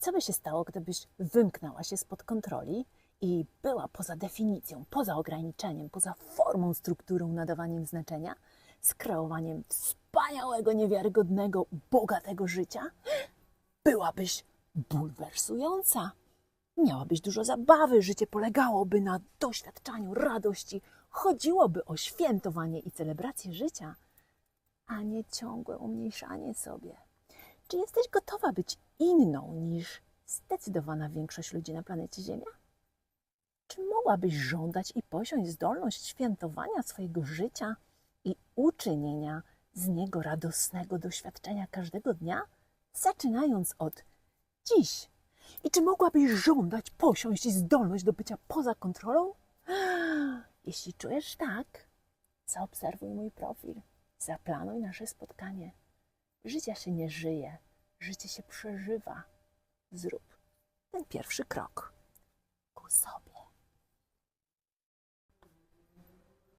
Co by się stało, gdybyś wymknęła się spod kontroli i była poza definicją, poza ograniczeniem, poza formą, strukturą, nadawaniem znaczenia, skreowaniem wspaniałego, niewiarygodnego, bogatego życia? Byłabyś bulwersująca. Miałabyś dużo zabawy, życie polegałoby na doświadczaniu radości, chodziłoby o świętowanie i celebrację życia, a nie ciągłe umniejszanie sobie. Czy jesteś gotowa być inną niż zdecydowana większość ludzi na planecie Ziemia? Czy mogłabyś żądać i posiąść zdolność świętowania swojego życia i uczynienia z niego radosnego doświadczenia każdego dnia, zaczynając od dziś? I czy mogłabyś żądać, posiąść zdolność do bycia poza kontrolą? Jeśli czujesz tak, zaobserwuj mój profil, zaplanuj nasze spotkanie. Życia się nie żyje, życie się przeżywa. Zrób ten pierwszy krok ku sobie.